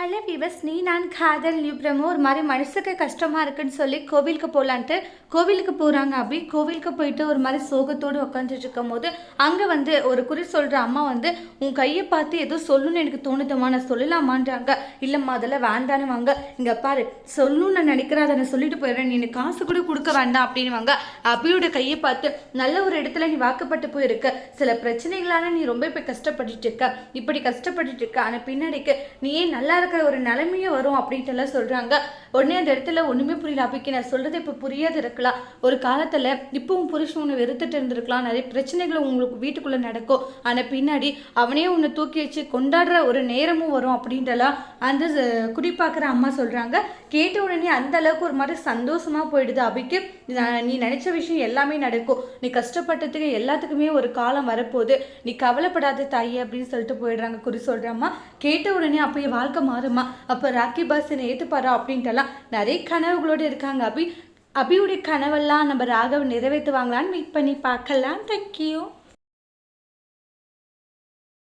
Hello விவஸ் நீ நான் காதல் நியூப்ரமோ ஒரு மாதிரி மனசுக்கு கஷ்டமாக இருக்குன்னு சொல்லி கோவிலுக்கு போகலான்ட்டு கோவிலுக்கு போகிறாங்க அப்படி கோவிலுக்கு போயிட்டு ஒரு மாதிரி சோகத்தோடு உட்காந்துட்டு இருக்கும் போது அங்கே வந்து ஒரு குறி சொல்கிற அம்மா வந்து உன் கையை பார்த்து ஏதோ சொல்லணும்னு எனக்கு தோணுதுமா நான் சொல்லலாமான்றாங்க. இல்லைம்மா அதெல்லாம் வேண்டான்னு வாங்க இங்கே பாரு சொல்லணும்னு நான் நினைக்கிறேன் அதை நான் சொல்லிட்டு போயிடுறேன். நீ எனக்கு காசு கூட கொடுக்க வேண்டாம் அப்படின்னு வாங்க அபியோட கையை பார்த்து நல்ல ஒரு இடத்துல நீ வாக்கப்பட்டு போயிருக்க. சில பிரச்சனைகளான நீ ரொம்ப இப்போ கஷ்டப்பட்டுட்டு இருக்க. இப்படி கஷ்டப்பட்டுட்டு இருக்க. ஆனால் பின்னாடிக்கு நீ ஏன் நல்லா இருக்கிற ஒரு நிலைமையே வரும் அப்படின்ட்டு எல்லாம் சொல்கிறாங்க உடனே அந்த இடத்துல ஒன்றுமே புரியல. அபிக்கு நான் சொல்கிறது இப்போ புரியாது இருக்கலாம். ஒரு காலத்தில் இப்போவும் புருஷன் உன்னை வெறுத்துட்டு இருந்திருக்கலாம். நிறைய பிரச்சனைகள் உங்களுக்கு வீட்டுக்குள்ளே நடக்கும். ஆனால் பின்னாடி அவனே உன்னை தூக்கி வச்சு கொண்டாடுற ஒரு நேரமும் வரும் அப்படின்ட்டுலாம் அந்த குடிப்பாக்குற அம்மா சொல்கிறாங்க கேட்ட உடனே அந்த அளவுக்கு ஒரு மாதிரி சந்தோஷமாக போயிடுது அபிக்கு. நீ நினச்ச விஷயம் எல்லாமே நடக்கும். நீ கஷ்டப்பட்டதுக்கு எல்லாத்துக்குமே ஒரு காலம் வரப்போகுது. நீ கவலைப்படாத தாயே அப்படின்னு சொல்லிட்டு போயிடுறாங்க. குறி சொல்கிறம்மா கேட்ட உடனே அப்போ என் வாழ்க்கை மாறுமா அப்போ ராக்கி பாஸ் என்னை ஏற்றுப்பாரா அப்படின்ட்டுலாம் நிறைய கனவுகளோடு இருக்காங்க. அபி அபியுடைய கனவெல்லாம் நம்ம ராகவ் நிறைவேற்றுவாங்களான்னு வெயிட் பண்ணி பார்க்கலாம். தேங்க்யூ